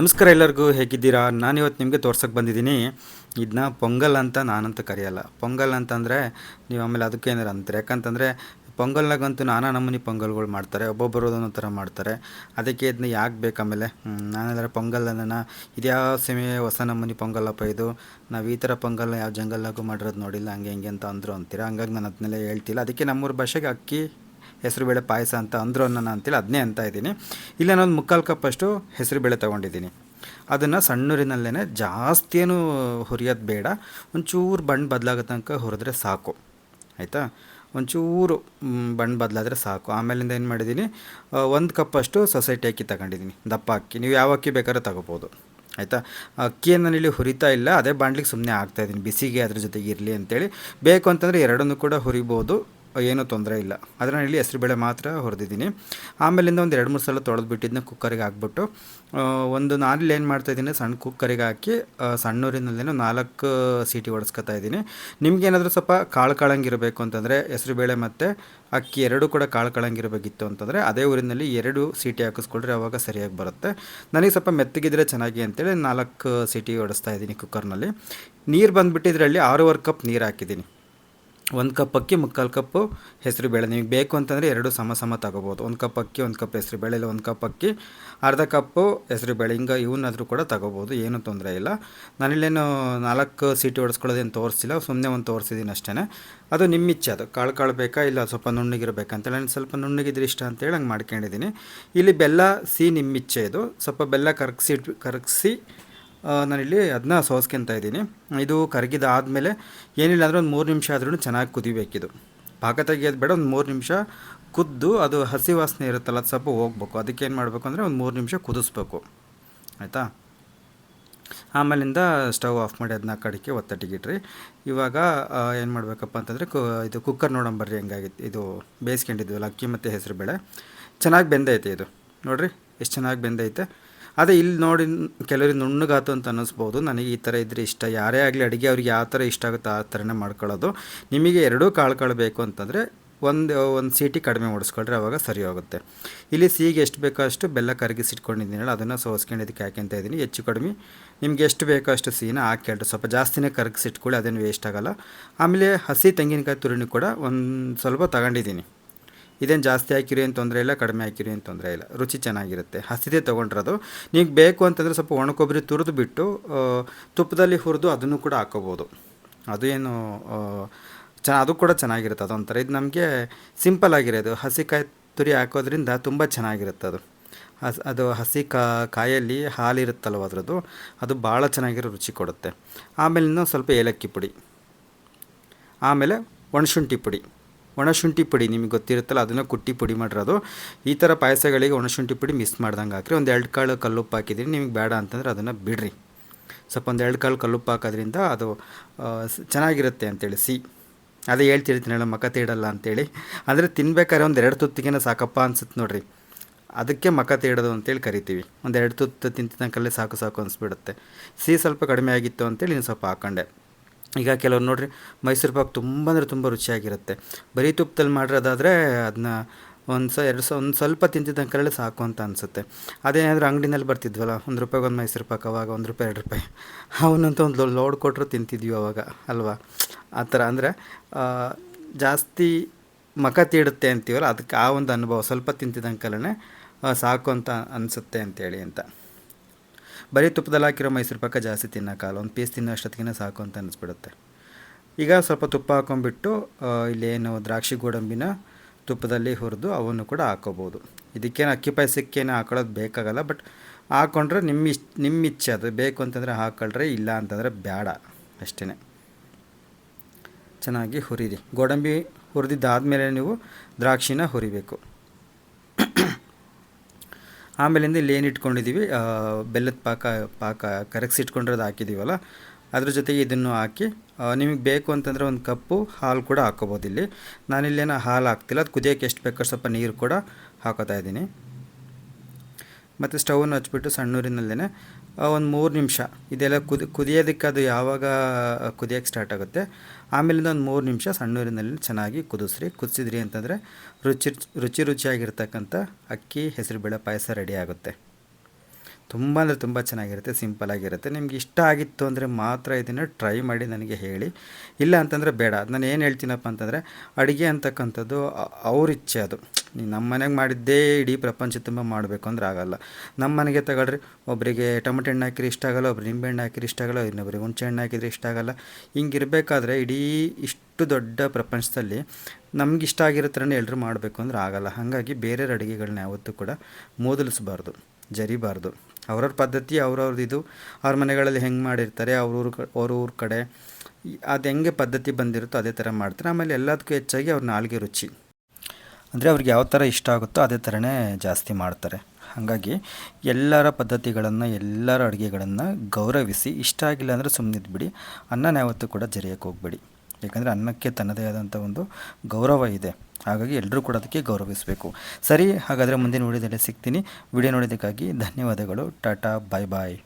ನಮಸ್ಕಾರ ಎಲ್ಲರಿಗೂ ಹೇಗಿದ್ದೀರಾ? ನಾನು ಇವತ್ತು ನಿಮಗೆ ತೋರ್ಸಕ್ಕೆ ಬಂದಿದ್ದೀನಿ. ಇದನ್ನ ಪೊಂಗಲ್ ಅಂತ ನಾನಂತೂ ಕರೆಯಲ್ಲ. ಪೊಂಗಲ್ ಅಂತಂದರೆ ನೀವು ಆಮೇಲೆ ಅದಕ್ಕೆ ಏನಾರು ಅಂತಾರೆ? ಯಾಕಂತಂದರೆ ಪೊಂಗಲ್ನಾಗಂತೂ ನಾನಾ ನಮೂನಿ ಪೊಂಗಲ್ಗಳು ಮಾಡ್ತಾರೆ. ಒಬ್ಬೊಬ್ಬರು ಒಂದೊಂದು ಥರ ಮಾಡ್ತಾರೆ. ಅದಕ್ಕೆ ಇದನ್ನ ಯಾಕೆ ಬೇಕು ಆಮೇಲೆ? ನಾನೆಲ್ಲರ ಪೊಂಗಲ್ ಅನ್ನೋಣ ಇದ್ಯಾವ ಸಮಯ ಹೊಸ ನಮೂನಿ ಪೊಂಗಲ್ಲಪ್ಪ ಇದು? ನಾವು ಈ ಥರ ಪೊಂಗಲ್ ಯಾವ ಜಂಗಲ್ನಾಗೂ ಮಾಡಿರೋದು ನೋಡಿಲ್ಲ, ಹಂಗೆ ಹಿಂಗೆ ಅಂತ ಅಂದರು ಅಂತೀರ? ಹಂಗಾಗಿ ನಾನು ಅದನ್ನೆಲ್ಲ ಹೇಳ್ತಿಲ್ಲ. ಅದಕ್ಕೆ ನಮ್ಮೂರ ಭಾಷೆಗೆ ಅಕ್ಕಿ ಹೆಸರುಬೇಳೆ ಪಾಯಸ ಅಂತ ಅಂದರು ಅನ್ನ ಅಂತೇಳಿ ಅದನ್ನೇ ಅಂತ ಇದ್ದೀನಿ. ಇಲ್ಲ ನಾನು ಮುಕ್ಕಾಲು ಕಪ್ಪಷ್ಟು ಹೆಸರುಬೇಳೆ ತೊಗೊಂಡಿದ್ದೀನಿ. ಅದನ್ನು ಸಣ್ಣೂರಿನಲ್ಲೇ ಜಾಸ್ತಿ ಏನು ಹುರಿಯೋದು ಬೇಡ. ಒಂಚೂರು ಬಣ್ಣ ಬದಲಾಗೋ ತನಕ ಹುರಿದ್ರೆ ಸಾಕು. ಆಯಿತಾ? ಒಂಚೂರು ಬಣ್ಣ ಬದಲಾದರೆ ಸಾಕು. ಆಮೇಲಿಂದ ಏನು ಮಾಡಿದ್ದೀನಿ? ಒಂದು ಕಪ್ಪಷ್ಟು ಸೊಸೈಟಿ ಅಕ್ಕಿ ತಗೊಂಡಿದ್ದೀನಿ. ದಪ್ಪ ಅಕ್ಕಿ. ನೀವು ಯಾವ ಅಕ್ಕಿ ಬೇಕಾದ್ರೂ ತಗೋಬೋದು. ಆಯಿತಾ? ಅಕ್ಕಿಯನ್ನು ನಾನು ಇಲ್ಲಿ ಹುರಿತಾ ಇಲ್ಲ. ಅದೇ ಬಾಣ್ಲಿಗೆ ಸುಮ್ಮನೆ ಆಗ್ತಾಯಿದ್ದೀನಿ ಬಿಸಿಗೆ ಅದ್ರ ಜೊತೆಗೆ ಇರಲಿ ಅಂತೇಳಿ. ಬೇಕು ಅಂತಂದರೆ ಎರಡನ್ನೂ ಕೂಡ ಹುರಿಬೋದು. ಏನೂ ತೊಂದರೆ ಇಲ್ಲ. ಅದನ್ನು ಇಲ್ಲಿ ಹೆಸರುಬೇಳೆ ಮಾತ್ರ ಹೊರದಿದ್ದೀನಿ. ಆಮೇಲಿಂದ ಒಂದು ಎರಡು ಮೂರು ಸಲ ತೊಳೆದು ಬಿಟ್ಟಿದ್ದನ್ನ ಕುಕ್ಕರಿಗೆ ಹಾಕ್ಬಿಟ್ಟು ಒಂದು ನಾನಲ್ಲಿ ಏನು ಮಾಡ್ತಾಯಿದ್ದೀನಿ ಸಣ್ಣ ಕುಕ್ಕರಿಗೆ ಹಾಕಿ ಸಣ್ಣೂರಿನಲ್ಲೇನೋ ನಾಲ್ಕು ಸೀಟಿ ಹೊಡೆಸ್ಕೊತಾ ಇದ್ದೀನಿ. ನಿಮ್ಗೇನಾದರೂ ಸ್ವಲ್ಪ ಕಾಳು ಕಾಳಂಗಿರಬೇಕು ಅಂತಂದರೆ ಹೆಸರುಬೇಳೆ ಮತ್ತು ಅಕ್ಕಿ ಎರಡೂ ಕೂಡ ಕಾಳು ಕಾಳಂಗಿರಬೇಕಿತ್ತು ಅಂತಂದರೆ, ಅದೇ ಊರಿನಲ್ಲಿ ಎರಡು ಸೀಟಿ ಹಾಕಿಸ್ಕೊಳ್ರೆ ಅವಾಗ ಸರಿಯಾಗಿ ಬರುತ್ತೆ. ನನಗೆ ಸ್ವಲ್ಪ ಮೆತ್ತಗಿದ್ರೆ ಚೆನ್ನಾಗಿ ಅಂತೇಳಿ ನಾಲ್ಕು ಸೀಟಿ ಹೊಡೆಸ್ತಾ ಇದ್ದೀನಿ ಕುಕ್ಕರ್ನಲ್ಲಿ. ನೀರು ಬಂದುಬಿಟ್ಟು ಇದರಲ್ಲಿ ಆರೂವರೆ ಕಪ್ ನೀರು ಹಾಕಿದ್ದೀನಿ. ಒಂದು ಕಪ್ ಅಕ್ಕಿ ಮುಕ್ಕಾಲು ಕಪ್ಪು ಹೆಸರು ಬೇಳೆ. ನಿಮಗೆ ಬೇಕು ಅಂತಂದರೆ ಎರಡು ಸಮ ಸಮ ತಗೋಬೋದು. ಒಂದು ಕಪ್ ಅಕ್ಕಿ ಒಂದು ಕಪ್ ಹೆಸರು ಬೇಳೆ ಇಲ್ಲ, ಒಂದು ಕಪ್ ಅಕ್ಕಿ ಅರ್ಧ ಕಪ್ಪು ಹೆಸರು ಬೇಳೆ. ಹಿಂಗೆ ಇವನ್ನಾದರೂ ಕೂಡ ತಗೋಬೋದು, ಏನೂ ತೊಂದರೆ ಇಲ್ಲ. ನಾನಿಲ್ಲೇನು ನಾಲ್ಕು ಸೀಟಿ ಹೊಡೆಸ್ಕೊಳ್ಳೋದೇನು ತೋರಿಸಿಲ್ಲ ಸುಮ್ಮನೆ ಒಂದು ತೋರಿಸಿದ್ದೀನಿ ಅಷ್ಟೇ ಅದು ನಿಮ್ಮ ಇಚ್ಛೆ ಅದು. ಕಾಳು ಕಾಳು ಬೇಕಾ ಇಲ್ಲ ಸ್ವಲ್ಪ ನುಣ್ಣಗಿರಬೇಕಂತೇಳಿ ನಾನು ಸ್ವಲ್ಪ ನುಣ್ಣಗಿದ್ರೆ ಇಷ್ಟ ಅಂತೇಳಿ ಹಂಗೆ ಮಾಡ್ಕೊಂಡಿದ್ದೀನಿ ಇಲ್ಲಿ ಬೆಲ್ಲ, ಸಿಹಿ ನಿಮ್ಮ ಇಚ್ಛೆ ಇದು. ಸ್ವಲ್ಪ ಬೆಲ್ಲ ಕರಗಿಸಿ ಕರಗಿಸಿ ನಾನಿಲ್ಲಿ ಅದನ್ನ ಸೋಸ್ಕೊಂತ ಇದ್ದೀನಿ. ಇದು ಕರಗಿದ ಆದಮೇಲೆ ಏನಿಲ್ಲ ಅಂದರೆ ಒಂದು ಮೂರು ನಿಮಿಷ ಆದ್ರೂ ಚೆನ್ನಾಗಿ ಕುದಿಬೇಕಿದು. ಪಾಕ ತೆಗಿಯೋದು ಬೇಡ, ಒಂದು ಮೂರು ನಿಮಿಷ ಕುದ್ದು ಅದು ಹಸಿ ವಾಸನೆ ಇರುತ್ತಲ್ಲ, ಅದು ಸ್ವಲ್ಪ ಹೋಗ್ಬೇಕು. ಅದಕ್ಕೆ ಏನು ಮಾಡಬೇಕು ಅಂದರೆ ಒಂದು ಮೂರು ನಿಮಿಷ ಕುದಿಸ್ಬೇಕು. ಆಯಿತಾ? ಆಮೇಲಿಂದ ಸ್ಟವ್ ಆಫ್ ಮಾಡಿ ಅದನ್ನ ಕಡಿಕೆ ಒತ್ತಟ್ಟಿಗಿಟ್ರಿ. ಇವಾಗ ಏನು ಮಾಡಬೇಕಪ್ಪ ಅಂತಂದರೆ ಕು, ಇದು ಕುಕ್ಕರ್ ನೋಡಂಬರ್ರಿ ಹೆಂಗಾಗಿತ್ತು ಇದು ಬೇಯಿಸ್ಕೊಂಡಿದ್ವಲ್ಲ, ಅಕ್ಕಿ ಮತ್ತು ಹೆಸರು ಬೇಳೆ ಚೆನ್ನಾಗಿ ಬೆಂದೈತೆ ಇದು. ನೋಡಿರಿ, ಎಷ್ಟು ಚೆನ್ನಾಗಿ ಬೆಂದೈತೆ. ಅದೇ ಇಲ್ಲಿ ನೋಡಿ ಕೆಲವರಿಗೆ ನುಣ್ಣಗಾತು ಅಂತ ಅನ್ನಿಸ್ಬೋದು. ನನಗೆ ಈ ಥರ ಇದ್ದರೆ ಇಷ್ಟ. ಯಾರೇ ಆಗಲಿ ಅಡುಗೆ ಅವ್ರಿಗೆ ಯಾವ ಥರ ಇಷ್ಟ ಆಗುತ್ತೋ ಆ ಥರನೇ ಮಾಡ್ಕೊಳ್ಳೋದು. ನಿಮಗೆ ಎರಡೂ ಕಾಳು ಬೇಕು ಅಂತಂದರೆ ಒಂದು ಒಂದು ಸೀಟಿ ಕಡಿಮೆ ಓಡಿಸ್ಕೊಳ್ರೆ, ಅವಾಗ ಸರಿ ಹೋಗುತ್ತೆ. ಇಲ್ಲಿ ಸಿಹಿಗೆ ಎಷ್ಟು ಬೇಕೋ ಅಷ್ಟು ಬೆಲ್ಲ ಕರಗಿಸಿಟ್ಕೊಂಡಿದ್ದೀನಲ್ಲ, ಅದನ್ನು ಸೋಸ್ಕೊಂಡಿದ್ದಕ್ಕೆ ಹಾಕ್ಯಂತ ಇದ್ದೀನಿ. ಹೆಚ್ಚು ಕಡಿಮೆ ನಿಮ್ಗೆ ಎಷ್ಟು ಬೇಕೋ ಅಷ್ಟು ಸಿಹಿನ ಹಾಕ್ಯಾಳ್ರಿ ಸ್ವಲ್ಪ ಜಾಸ್ತಿನೇ ಕರಗಿಸಿಟ್ಕೊಳ್ಳಿ, ಅದೇನು ವೇಸ್ಟ್ ಆಗೋಲ್ಲ. ಆಮೇಲೆ ಹಸಿ ತೆಂಗಿನಕಾಯಿ ತುರಿನೂ ಕೂಡ ಒಂದು ಸ್ವಲ್ಪ ತಗೊಂಡಿದ್ದೀನಿ. ಇದೇನು ಜಾಸ್ತಿ ಹಾಕಿರಿ ಏನು ತೊಂದರೆ ಇಲ್ಲ ಕಡಿಮೆ ಹಾಕಿರಿ ಏನು ತೊಂದರೆ ಇಲ್ಲ. ರುಚಿ ಚೆನ್ನಾಗಿರುತ್ತೆ. ಹಸಿದೇ ತೊಗೊಂಡ್ರದು. ನೀವು ಬೇಕು ಅಂತಂದರೆ ಸ್ವಲ್ಪ ಒಣ ಕೊಬ್ಬರಿ ತುರಿದು ಬಿಟ್ಟು ತುಪ್ಪದಲ್ಲಿ ಹುರಿದು ಅದನ್ನು ಕೂಡ ಹಾಕೋಬೋದು. ಅದು ಏನು ಆ, ಚ ಅದು ಕೂಡ ಚೆನ್ನಾಗಿರುತ್ತೆ ಅದೊಂಥರ. ಇದು ನಮಗೆ ಸಿಂಪಲ್ ಆಗಿರೋದು. ಹಸಿಕಾಯಿ ತುರಿ ಹಾಕೋದ್ರಿಂದ ತುಂಬ ಚೆನ್ನಾಗಿರುತ್ತೆ ಅದು. ಹಸ್ ಅದು ಹಸಿ ಕಾ ಕಾಯಲ್ಲಿ ಹಾಲಿರುತ್ತಲ್ವ ಅದರದ್ದು? ಅದು ಭಾಳ ಚೆನ್ನಾಗಿರೋ ರುಚಿ ಕೊಡುತ್ತೆ. ಆಮೇಲೆ ಇನ್ನೊಂದು ಸ್ವಲ್ಪ ಏಲಕ್ಕಿ ಪುಡಿ. ಆಮೇಲೆ ಒಣಶುಂಠಿ ಪುಡಿ. ಒಣಶುಂಠಿ ಪುಡಿ ನಿಮಗೆ ಗೊತ್ತಿರುತ್ತಲ್ಲ, ಅದನ್ನು ಕುಟ್ಟಿ ಪುಡಿ ಮಾಡಿರೋದು. ಈ ಥರ ಪಾಯಸಗಳಿಗೆ ಒಣಶುಂಠಿ ಪುಡಿ ಮಿಸ್ ಮಾಡ್ದಂಗೆ ಹಾಕ್ರಿ. ಒಂದು ಎರಡು ಕಾಳು ಕಲ್ಲುಪ್ಪು ಹಾಕಿದ್ದೀನಿ ನಿಮಗೆ ಬೇಡ ಅಂತಂದ್ರೆ ಅದನ್ನು ಬಿಡ್ರಿ. ಸ್ವಲ್ಪ ಒಂದು ಎರಡು ಕಾಳು ಕಲ್ಲುಪ್ಪು ಹಾಕೋದ್ರಿಂದ ಅದು ಸ್- ಚೆನ್ನಾಗಿರುತ್ತೆ ಅಂತೇಳಿ ಸಿ ಅದೇ ಹೇಳ್ತಿರ್ತೀನಲ್ಲ ಮಕ ತೀಡಲ್ಲ ಅಂತೇಳಿ. ಅಂದರೆ ತಿನ್ಬೇಕಾದ್ರೆ ಒಂದು ಎರಡು ತುತ್ತಿಗೆನ ಸಾಕಪ್ಪ ಅನ್ಸುತ್ತೆ ನೋಡ್ರಿ. ಅದಕ್ಕೆ ಮಕ ತೀಡೋದು ಅಂತೇಳಿ ಕರಿತೀವಿ. ಒಂದು ಎರಡು ತುತ್ತು ತಿಂತಿದ್ದಂಕಲ್ಲೇ ಸಾಕು ಸಾಕು ಅನಿಸ್ಬಿಡುತ್ತೆ. ಸಿಹಿ ಸ್ವಲ್ಪ ಕಡಿಮೆ ಆಗಿತ್ತು ಅಂತೇಳಿ ಇನ್ನು ಸ್ವಲ್ಪ ಹಾಕೊಂಡೆ. ಈಗ ಕೆಲವ್ರು ನೋಡ್ರಿ, ಮೈಸೂರು ಪಾಕ್ ತುಂಬ ಅಂದರೆ ತುಂಬ ರುಚಿಯಾಗಿರುತ್ತೆ. ಬರೀ ತುಪ್ಪದಲ್ಲಿ ಮಾಡಿರೋದಾದರೆ ಅದನ್ನ ಒಂದು ಸ ಎರಡು ಸ, ಒಂದು ಸ್ವಲ್ಪ ತಿಂತಿದ್ದಂಕಲ್ಲೇ ಸಾಕು ಅಂತ ಅನಿಸುತ್ತೆ. ಅದೇನಾದರೂ ಅಂಗಡಿನಲ್ಲಿ ಬರ್ತಿದ್ವಲ್ಲ, ಒಂದು ರೂಪಾಯಿಗೆ ಒಂದು ಮೈಸೂರು ಪಾಕ್ ಅವಾಗ, ಒಂದು ರೂಪಾಯಿ, ಎರಡು ರೂಪಾಯಿ. ಅವನಂತ ಒಂದು ಲೋಡ್ ಕೊಟ್ಟರು ತಿಂತಿದ್ವಿ ಅವಾಗ, ಅಲ್ವಾ? ಆ ಥರ ಅಂದರೆ ಜಾಸ್ತಿ ಮಖ ತೀಡುತ್ತೆ ಅಂತೀವಲ್ಲ, ಅದಕ್ಕೆ ಆ ಒಂದು ಅನುಭವ ಸ್ವಲ್ಪ ತಿಂತಿದ್ದಂಕಲ್ಲೇ ಸಾಕು ಅಂತ ಅನಿಸುತ್ತೆ ಅಂತೇಳಿ ಅಂತ. ಬರೀ ತುಪ್ಪದಲ್ಲಿ ಹಾಕಿರೋ ಮೈಸೂರು ಪಾಕ ಜಾಸ್ತಿ ತಿನ್ನೋಕ್ಕಲ್ಲ ಒಂದು ಪೀಸ್ ತಿನ್ನೋ ಅಷ್ಟೊತ್ತಿಗೆ ಸಾಕು ಅಂತ ಅನ್ನಿಸ್ಬಿಡುತ್ತೆ ಈಗ ಸ್ವಲ್ಪ ತುಪ್ಪ ಹಾಕೊಂಡ್ಬಿಟ್ಟು ಇಲ್ಲೇನು ದ್ರಾಕ್ಷಿ ಗೋಡಂಬಿನ ತುಪ್ಪದಲ್ಲಿ ಹುರಿದು ಅವನ್ನು ಕೂಡ ಹಾಕೋಬೋದು. ಇದಕ್ಕೇನು ಅಕ್ಕಿ ಪಾಯಸಕ್ಕೇನು ಹಾಕೊಳ್ಳೋದು ಬೇಕಾಗಲ್ಲ, ಬಟ್ ಹಾಕ್ಕೊಂಡ್ರೆ ನಿಮ್ಮ ಇಷ್ಟ ನಿಮ್ಮ ಇಚ್ಛೆ ಅದು. ಬೇಕು ಅಂತಂದರೆ ಹಾಕೊಳ್ರೆ, ಇಲ್ಲ ಅಂತಂದರೆ ಬೇಡ ಅಷ್ಟೇ ಚೆನ್ನಾಗಿ ಹುರಿರಿ. ಗೋಡಂಬಿ ಹುರಿದಿದ್ದಾದಮೇಲೆ ನೀವು ದ್ರಾಕ್ಷಿನ ಹುರಿಬೇಕು. ಆಮೇಲಿಂದ ಇಲ್ಲಿ ಏನು ಇಟ್ಕೊಂಡಿದ್ದೀವಿ ಬೆಲ್ಲದ ಪಾಕ ಪಾಕ ಕರಗಿಸಿಟ್ಕೊಂಡಿರೋದು ಹಾಕಿದ್ದೀವಲ್ಲ ಅದ್ರ ಜೊತೆಗೆ ಇದನ್ನು ಹಾಕಿ ನಿಮಗೆ ಬೇಕು ಅಂತಂದರೆ ಒಂದು ಕಪ್ಪು ಹಾಲು ಕೂಡ ಹಾಕೋಬೋದು ಇಲ್ಲಿ. ನಾನಿಲ್ಲೇನೋ ಹಾಲು ಹಾಕ್ತಿಲ್ಲ, ಅದು ಕುದಿಯೋಕ್ಕೆ ಎಷ್ಟು ಬೇಕೋ ಸ್ವಲ್ಪ ನೀರು ಕೂಡ ಹಾಕೋತಾ ಇದ್ದೀನಿ. ಮತ್ತು ಸ್ಟವನ್ನು ಹಚ್ಬಿಟ್ಟು ಸಣ್ಣೂರಿನಲ್ಲೇ ಒಂದು ಮೂರು ನಿಮಿಷ. ಇದೆಲ್ಲ ಕುದಿ, ಕುದಿಯೋದಕ್ಕೆ ಅದು ಯಾವಾಗ ಕುದಿಯೋಕ್ಕೆ ಸ್ಟಾರ್ಟ್ ಆಗುತ್ತೆ. ಆಮೇಲಿಂದ ಒಂದು ಮೂರು ನಿಮಿಷ ಸಣ್ಣೂರಿನಲ್ಲಿ ಚೆನ್ನಾಗಿ ಕುದಿಸ್ರಿ. ಕುದಿಸಿದ್ರಿ ಅಂತಂದರೆ ರುಚಿ ರುಚಿ ರುಚಿಯಾಗಿರ್ತಕ್ಕಂಥ ಅಕ್ಕಿ, ಹೆಸರುಬೇಳೆ ಪಾಯಸ ರೆಡಿ ಆಗುತ್ತೆ. ತುಂಬ ಅಂದರೆ ತುಂಬ ಚೆನ್ನಾಗಿರುತ್ತೆ ಸಿಂಪಲಾಗಿರುತ್ತೆ ನಿಮ್ಗೆ ಇಷ್ಟ ಆಗಿತ್ತು ಅಂದರೆ ಮಾತ್ರ ಇದನ್ನು ಟ್ರೈ ಮಾಡಿ ನನಗೆ ಹೇಳಿ. ಇಲ್ಲ ಅಂತಂದರೆ ಬೇಡ. ನಾನು ಏನು ಹೇಳ್ತೀನಪ್ಪ ಅಂತಂದರೆ ಅಡುಗೆ ಅಂತಕ್ಕಂಥದ್ದು ಅವ್ರ ಇಚ್ಛೆ ಅದು. ನೀ ನಮ್ಮ ಮನೆಗೆ ಮಾಡಿದ್ದೇ ಇಡೀ ಪ್ರಪಂಚ ತುಂಬ ಮಾಡಬೇಕು ಅಂದ್ರೆ ಆಗಲ್ಲ. ನಮ್ಮ ಮನೆಗೆ ತಗೊಳ್ರಿ. ಒಬ್ಬರಿಗೆ ಟೊಮೆಟೊ ಹಣ್ಣು ಹಾಕಿದ್ರೆ ಇಷ್ಟ ಆಗಲ್ಲ, ಒಬ್ರು ನಿಂಬೆ ಹಣ್ಣು ಹಾಕಿದ್ರೆ ಇಷ್ಟ ಆಗಲ್ಲ, ಇನ್ನೊಬ್ರಿಗೆ ಹುಣಸೆ ಹಣ್ಣು ಹಾಕಿದ್ರೆ ಇಷ್ಟ ಆಗಲ್ಲ. ಹಿಂಗಿರಬೇಕಾದ್ರೆ ಇಡೀ ಇಷ್ಟು ದೊಡ್ಡ ಪ್ರಪಂಚದಲ್ಲಿ ನಮ್ಗೆ ಇಷ್ಟ ಆಗಿರೋ ಥರನೇ ಎಲ್ಲರೂ ಮಾಡಬೇಕು ಅಂದ್ರೆ ಆಗಲ್ಲ. ಹಾಗಾಗಿ ಬೇರೆ ಅಡುಗೆಗಳನ್ನ ಯಾವತ್ತೂ ಕೂಡ ಮೂದಲಿಸ್ಬಾರ್ದು. ಜರಿಬಾರ್ದು. ಅವ್ರವ್ರ ಪದ್ಧತಿ, ಅವ್ರವ್ರದ್ದು ಇದು. ಅವ್ರ ಮನೆಗಳಲ್ಲಿ ಹೆಂಗೆ ಮಾಡಿರ್ತಾರೆ ಅವ್ರವ್ರ ಅವ್ರ ಊರ ಕಡೆ. ಅದು ಹೆಂಗೆ ಪದ್ಧತಿ ಬಂದಿರುತ್ತೋ ಅದೇ ಥರ ಮಾಡ್ತಾರೆ. ಆಮೇಲೆ ಎಲ್ಲದಕ್ಕೂ ಹೆಚ್ಚಾಗಿ ಅವ್ರ ನಾಲ್ಗೆ ರುಚಿ. ಅಂದರೆ ಅವ್ರಿಗೆ ಯಾವ ಥರ ಇಷ್ಟ ಆಗುತ್ತೋ ಅದೇ ಥರನೇ ಜಾಸ್ತಿ ಮಾಡ್ತಾರೆ. ಹಾಗಾಗಿ ಎಲ್ಲರ ಪದ್ಧತಿಗಳನ್ನು, ಎಲ್ಲರ ಅಡುಗೆಗಳನ್ನು ಗೌರವಿಸಿ, ಇಷ್ಟ ಆಗಿಲ್ಲ ಅಂದರೆ ಸುಮ್ಮನಿದ್ಬಿಡಿ ಅನ್ನನ ಯಾವತ್ತೂ ಕೂಡ ಜರಿಯೋಕ್ಕೆ ಹೋಗಬೇಡಿ. ಯಾಕಂದರೆ ಅನ್ನಕ್ಕೆ ತನ್ನದೇ ಆದಂಥ ಒಂದು ಗೌರವ ಇದೆ. ಹಾಗಾಗಿ ಎಲ್ಲರೂ ಕೂಡ ಅದಕ್ಕೆ ಗೌರವಿಸಬೇಕು. ಸರಿ, ಹಾಗಾದರೆ ಮುಂದಿನ ವಿಡಿಯೋದಲ್ಲಿ ಸಿಗ್ತೀನಿ. ವಿಡಿಯೋ ನೋಡಿದ್ದಕ್ಕಾಗಿ ಧನ್ಯವಾದಗಳು. ಟಾಟಾ, ಬಾಯ್ ಬಾಯ್.